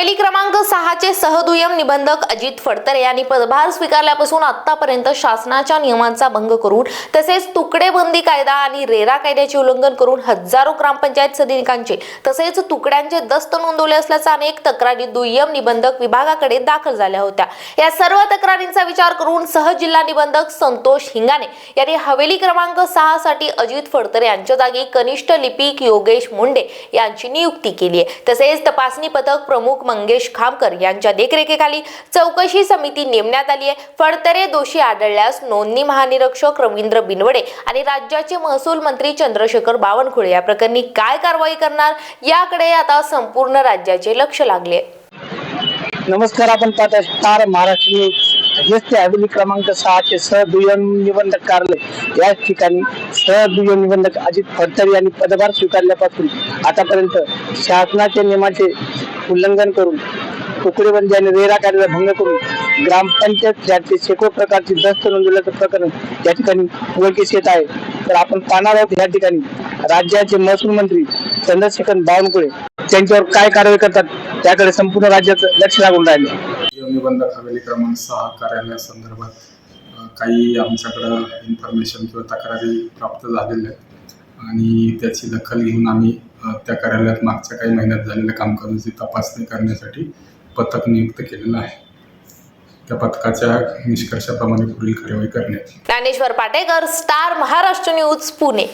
हवेली क्रमांक सहाचे सहदुय्यम निबंधक अजित फडतरे यांनी पदभार स्वीकारल्यापासून आतापर्यंत शासनाच्या नियमांचा भंग करून तसेच तुकडेबंदी कायदा आणि रेरा कायद्याचे उल्लंघन करून हजारो ग्रामपंचायत सदनिकांचे तसेच तुकड्यांचे दस्त नोंदवले असल्याचा अनेक तक्रारी दुय्यम निबंधक विभागाकडे दाखल झाल्या होत्या. या सर्व तक्रारींचा विचार करून सहजिल्हा निबंधक संतोष हिंगाने यांनी हवेली क्रमांक सहा साठी अजित फडतरे यांच्या जागी कनिष्ठ लिपिक योगेश मुंडे यांची नियुक्ती केली आहे. तसेच तपासणी पथक प्रमुख मंगेश खामकर यांच्या देखरेखीखाली चौकशी समिती नेमण्यात आली आहे. फडतरे दोषी आढळल्यास नोंदणी महानिरीक्षक रवींद्र बिनवडे आणि राज्याचे महसूल मंत्री चंद्रशेखर बावनकुळे या प्रकरणी काय कारवाई करणार याकडे आता संपूर्ण राज्याचे लक्ष लागले नमस्कार आपण पाहत स्टार महाराष्ट्र न्यूज. हेच ते हवेली क्रमांक सहाचे सहदुय्यम निबंधक कार्यालय. या ठिकाणी सहदुय्यम निबंधक अजित फडतरे यांनी पदभार स्वीकारल्यापासून आतापर्यंत शासनाच्या नियमाचे उल्लंघन करून तुकडेबंदी आणि रेरा कार्याला भंग करून ग्रामपंचायत याचे शेकडो प्रकारची दस्त नोंदवल्याचं प्रकरण या ठिकाणी उघडकीस येत आहे. तर आपण पाहणार आहोत या ठिकाणी राज्याचे महसूल मंत्री चंद्रशेखर बावनकुळे त्यांच्यावर काय कारवाई करतात त्याकडे संपूर्ण राज्याचं लक्ष लागून राहिले. निबंधक हवेली क्रमांक सहा कार्यालयासंदर्भात संदर्भात काही आमच्याकडं इन्फॉर्मेशन किंवा तक्रारी प्राप्त झालेल्या आहेत. आणि त्याची दखल घेऊन आम्ही त्या कार्यालयात मागच्या काही महिन्यात झालेल्या कामकाजाची तपासणी करण्यासाठी पथक नियुक्त केलेलं आहे. त्या पथकाच्या निष्कर्षाप्रमाणे पुढील कार्यवाही करण्यात ज्ञानेश्वर पाटेकर स्टार महाराष्ट्र न्यूज पुणे.